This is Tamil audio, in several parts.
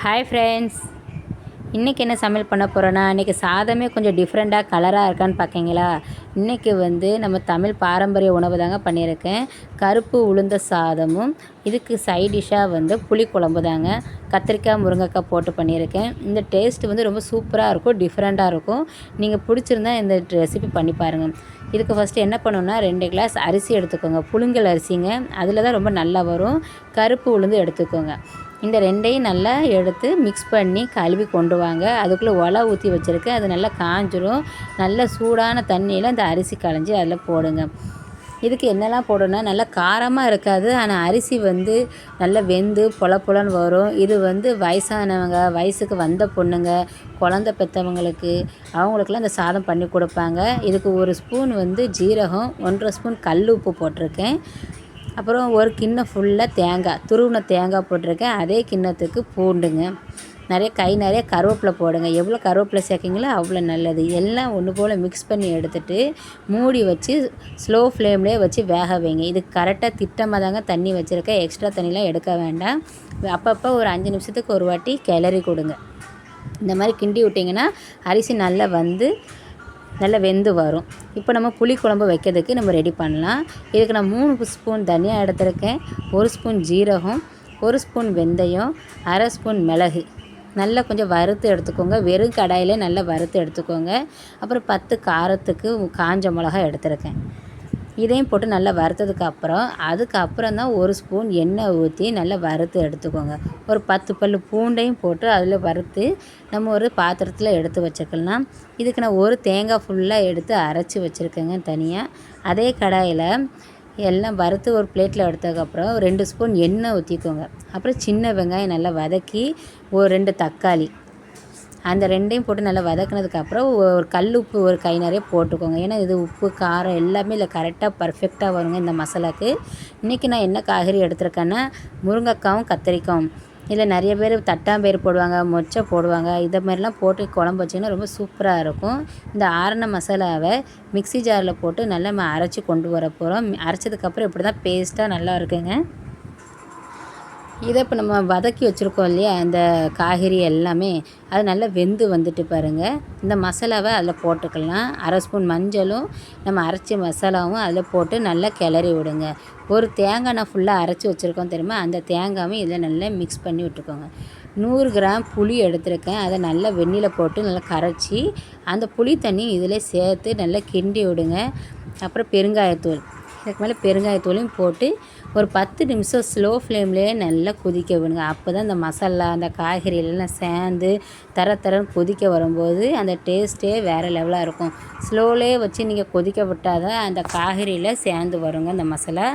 ஹாய் ஃப்ரெண்ட்ஸ் இன்றைக்கி என்ன சமையல் பண்ண போகிறோன்னா இன்றைக்கி சாதமே கொஞ்சம் டிஃப்ரெண்ட்டாக கலராக இருக்கான்னு பார்க்கிங்களா இன்றைக்கி வந்து நம்ம தமிழ் பாரம்பரிய உணவு தாங்க பண்ணியிருக்கேன். கருப்பு உளுந்த சாதமும் இதுக்கு சைட் டிஷ்ஷாக வந்து புளிக்குழம்பு தாங்க. கத்திரிக்காய் முருங்கைக்காய் போட்டு பண்ணியிருக்கேன். இந்த டேஸ்ட் வந்து ரொம்ப சூப்பராக இருக்கும் டிஃப்ரெண்ட்டாக இருக்கும். நீங்கள் பிடிச்சிருந்தா இந்த ரெசிபி பண்ணி பாருங்கள் இதுக்கு ஃபஸ்ட்டு என்ன பண்ணணுன்னா ரெண்டு கிளாஸ் அரிசி எடுத்துக்கோங்க. புழுங்கல் அரிசிங்க. அதில் தான் ரொம்ப நல்லா வரும். கருப்பு உளுந்து எடுத்துக்கோங்க. இந்த ரெண்டையும் நல்லா எடுத்து மிக்ஸ் பண்ணி கழுவி கொண்டு வாங்க. அதுக்குள்ளே ஒலை ஊற்றி வச்சுருக்கேன். அது நல்லா காஞ்சிரும். நல்ல சூடான தண்ணியில் இந்த அரிசி களைஞ்சி அதில் போடுங்க. இதுக்கு என்னெல்லாம் போடணும்னா நல்லா காரமாக இருக்காது. ஆனால் அரிசி வந்து நல்லா வெந்து பொல பொலன்னு வரும். இது வந்து வயசானவங்க வயசுக்கு வந்த பொண்ணுங்க குழந்த பெற்றவங்களுக்கு அவங்களுக்குலாம் இந்த சாதம் பண்ணி கொடுப்பாங்க. இதுக்கு ஒரு ஸ்பூன் வந்து ஜீரகம் ஒன்றரை ஸ்பூன் கல் உப்பு போட்டிருக்கேன். அப்புறம் ஒரு கிண்ணம் ஃபுல்லாக தேங்காய் துருவின தேங்காய் போட்டிருக்கேன். அதே கிண்ணத்துக்கு பூண்டுங்க. நிறைய கை நிறைய கருவேப்பிலை போடுங்க. எவ்வளோ கருவேப்பிலை சேர்க்கிங்களோ அவ்வளோ நல்லது. எல்லாம் ஒன்று போல் மிக்ஸ் பண்ணி எடுத்துகிட்டு மூடி வச்சு ஸ்லோ ஃப்ளேம்லேயே வச்சு வேக வைங்க. இது கரெக்டாக திட்டமாக தாங்க தண்ணி வச்சுருக்கேன். எக்ஸ்ட்ரா தண்ணிலாம் எடுக்க வேண்டாம். அப்பப்போ ஒரு அஞ்சு நிமிஷத்துக்கு ஒரு வாட்டி கிளறி கொடுங்க. இந்த மாதிரி கிண்டி விட்டிங்கன்னா அரிசி நல்லா வந்து நல்லா வெந்து வரும். இப்போ நம்ம புளி குழம்பு வைக்கிறதுக்கு நம்ம ரெடி பண்ணலாம். இதுக்கு நான் மூணு ஸ்பூன் தனியாக எடுத்துருக்கேன். ஒரு ஸ்பூன் ஜீரகம் ஒரு ஸ்பூன் வெந்தயம் அரை ஸ்பூன் மிளகு. நல்லா கொஞ்சம் வறுத்து எடுத்துக்கோங்க. வெறும் கடாயிலே நல்லா வறுத்து எடுத்துக்கோங்க. அப்புறம் பத்து காரத்துக்கு காஞ்ச மிளகா எடுத்துருக்கேன். இதையும் போட்டு நல்லா வறுத்ததுக்கு அப்புறம் அதுக்கப்புறம் தான் ஒரு ஸ்பூன் எண்ணெய் ஊற்றி நல்லா வறுத்து எடுத்துக்கோங்க. ஒரு பத்து பல் பூண்டையும் போட்டு அதில் வறுத்து நம்ம ஒரு பாத்திரத்தில் எடுத்து வச்சுக்கலாம். இதுக்கு நான் ஒரு தேங்காய் ஃபுல்லாக எடுத்து அரைச்சி வச்சுருக்கேங்க தனியாக அதே கடாயில் எல்லாம் வறுத்து ஒரு பிளேட்டில் எடுத்ததுக்கப்புறம் ரெண்டு ஸ்பூன் எண்ணெய் ஊற்றிக்கோங்க அப்புறம் சின்ன வெங்காயம் நல்லா வதக்கி ஒரு ரெண்டு தக்காளி அந்த ரெண்டையும் போட்டு நல்லா வதக்குனதுக்கப்புறம் ஒரு கல் உப்பு ஒரு கை நிறைய போட்டுக்கோங்க. ஏன்னா இது உப்பு காரம் எல்லாமே இல்லை. கரெக்டாக பர்ஃபெக்டாக வருங்க இந்த மசாலாவுக்கு இன்றைக்கி நான் என்ன காய்கறி எடுத்திருக்கேன்னா முருங்கைக்காவும் கத்திரிக்காயும் இதில் நிறைய பேர் தட்டாம்பயிறு போடுவாங்க மொச்சை போடுவாங்க. இதை மாதிரிலாம் போட்டு குழம்பு வச்சிங்கன்னா ரொம்ப சூப்பராக இருக்கும். இந்த ஆரண மசாலாவை மிக்சி ஜாரில் போட்டு நல்லா நம்ம அரைச்சி கொண்டு வர போகிறோம் அரைச்சதுக்கப்புறம் இப்படி தான் பேஸ்ட்டாக நல்லா இருக்குங்க. இதை இப்போ நம்ம வதக்கி வச்சுருக்கோம் இல்லையா? அந்த காய்கறி எல்லாமே. அது நல்லா வெந்து வந்துட்டு பாருங்கள் இந்த மசாலாவை அதில் போட்டுக்கலாம். அரை ஸ்பூன் மஞ்சளும் நம்ம அரைச்ச மசாலாவும் அதில் போட்டு நல்லா கிளறி விடுங்க. ஒரு தேங்காய் நான் ஃபுல்லாக அரைச்சி வச்சுருக்கோம் தெரியுமா? அந்த தேங்காயும் இதில் நல்லா மிக்ஸ் பண்ணி விட்டுக்கோங்க. நூறு கிராம் புளி எடுத்திருக்கேன். அதை நல்லா வெந்நியில் போட்டு நல்லா கரைச்சி அந்த புளி தண்ணி இதில் சேர்த்து நல்லா கிண்டி விடுங்க. அப்புறம் பெருங்காயத்தூள். அதுக்கு மேலே பெருங்காயத்தூளையும் போட்டு ஒரு பத்து நிமிஷம் ஸ்லோ ஃப்ளேம்லேயே நல்லா கொதிக்க விடுங்க. அப்போ தான் அந்த மசாலா அந்த காய்கறிகளெல்லாம் சேர்ந்து தர தரன்னு கொதிக்க வரும்போது அந்த டேஸ்ட்டே வேறு லெவலாக இருக்கும். ஸ்லோலே வச்சு நீங்கள் கொதிக்க விட்டால் தான் அந்த காய்கறியில் சேர்ந்து வருங்க அந்த மசாலா.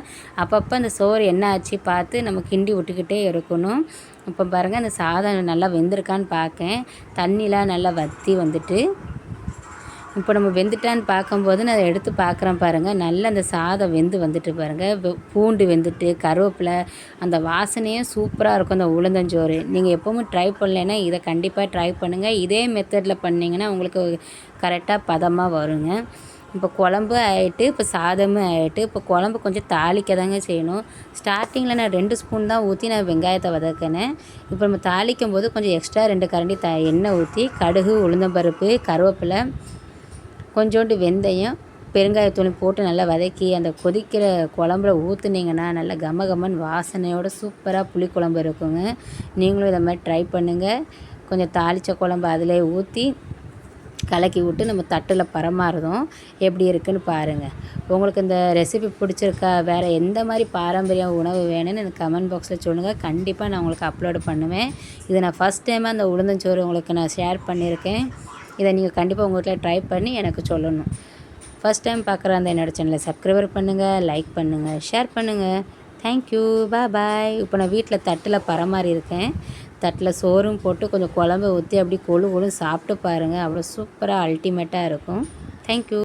அப்பப்போ அந்த சோறு என்ன ஆச்சு பார்த்து நம்ம கிண்டி விட்டுக்கிட்டே இருக்கணும். இப்போ பாருங்கள் அந்த சாதம் நல்லா வெந்திருக்கான்னு பார்க்கேன் தண்ணிலாம் நல்லா வற்றி வந்துட்டு இப்போ நம்ம வெந்துட்டான்னு பார்க்கும்போது நான் அதை எடுத்து பார்க்குறேன் பாருங்கள் நல்லா அந்த சாதம் வெந்து வந்துட்டு பாருங்கள் பூண்டு வெந்துட்டு கருவேப்பிலை அந்த வாசனையும் சூப்பராக இருக்கும் அந்த உளுந்தஞ்சோறு. நீங்கள் எப்போவும் ட்ரை பண்ணலைன்னா இதை கண்டிப்பாக ட்ரை பண்ணுங்கள் இதே மெத்தடில் பண்ணிங்கன்னா உங்களுக்கு கரெக்டாக பதமாக வருங்க. இப்போ குழம்பு ஆகிட்டு இப்போ சாதமும் ஆகிட்டு இப்போ குழம்பு கொஞ்சம் தாளிக்க தாங்க செய்யணும் ஸ்டார்டிங்கில் நான் ரெண்டு ஸ்பூன் தான் ஊற்றி நான் வெங்காயத்தை வதக்கினேன். இப்போ நம்ம தாளிக்கும் போது கொஞ்சம் எக்ஸ்ட்ரா ரெண்டு கரண்டி த எண்ணெய் ஊற்றி கடுகு உளுந்தம்பருப்பு கருவேப்பிலை கொஞ்சோண்டு வெந்தயம் பெருங்காயத்தூள் போட்டு நல்லா வதக்கி அந்த கொதிக்கிற குழம்புல ஊற்றுனீங்கன்னா நல்லா கம கமன் வாசனையோட சூப்பராக புளி குழம்பு இருக்குங்க. நீங்களும் இதை மாதிரி ட்ரை பண்ணுங்கள் கொஞ்சம் தாளித்த குழம்பு அதிலே ஊற்றி கலக்கி விட்டு நம்ம தட்டில் பரமாறுதும் எப்படி இருக்குதுன்னு பாருங்கள் உங்களுக்கு இந்த ரெசிபி பிடிச்சிருக்கா வேறு எந்த மாதிரி பாரம்பரிய உணவு வேணும்னு எனக்கு கமெண்ட் பாக்ஸில் சொல்லுங்கள் கண்டிப்பாக நான் உங்களுக்கு அப்லோடு பண்ணுவேன். இது நான் ஃபஸ்ட் டைமாக அந்த உளுந்தஞ்சோறு உங்களுக்கு நான் ஷேர் பண்ணியிருக்கேன். இதை நீங்கள் கண்டிப்பாக உங்கள் வீட்டில் ட்ரை பண்ணி எனக்கு சொல்லணும். ஃபஸ்ட் டைம் பார்க்குற அந்த என்னோடய சேனலை சப்ஸ்கிரைபர் பண்ணுங்கள் லைக் பண்ணுங்கள் ஷேர் பண்ணுங்கள் தேங்க்யூ பா பாய் இப்போ நான் வீட்டில் தட்டில் பரமாறி இருக்கேன். தட்டில் சோறும் போட்டு கொஞ்சம் குழம்பு ஊற்றி அப்படி கொழு கொழு சாப்பிட்டு பாருங்கள் அவ்வளோ சூப்பராக அல்டிமேட்டாக இருக்கும். தேங்க்யூ